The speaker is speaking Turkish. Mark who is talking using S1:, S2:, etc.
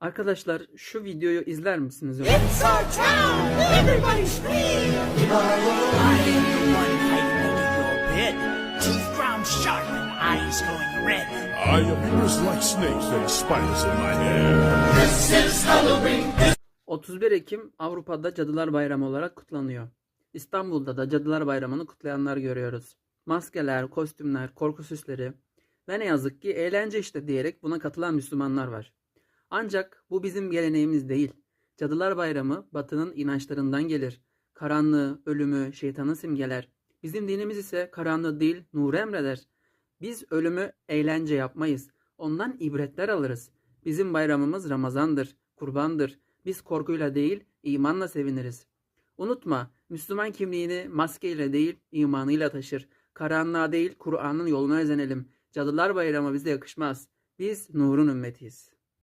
S1: Arkadaşlar şu videoyu izler misiniz?
S2: It's our town! Everybody scream!
S3: I am the one hiding under your bed. Teeth ground sharp and eyes going red.
S4: I have ears like snakes and spiders in my hair.
S2: This is Halloween!
S1: 31 Ekim Avrupa'da Cadılar Bayramı olarak kutlanıyor. İstanbul'da da Cadılar Bayramı'nı kutlayanlar görüyoruz. Maskeler, kostümler, korku süsleri ve ne yazık ki eğlence işte diyerek buna katılan Müslümanlar var. Ancak bu bizim geleneğimiz değil. Cadılar Bayramı batının inançlarından gelir. Karanlığı, ölümü, şeytanı simgeler. Bizim dinimiz ise karanlığı değil, nuru emreder. Biz ölümü eğlence yapmayız. Ondan ibretler alırız. Bizim bayramımız Ramazandır, kurbandır. Biz korkuyla değil, imanla seviniriz. Unutma, Müslüman kimliğini maskeyle değil, imanıyla taşır. Karanlığa değil, Kur'an'ın yoluna özenelim. Cadılar Bayramı bize yakışmaz. Biz nurun ümmetiyiz.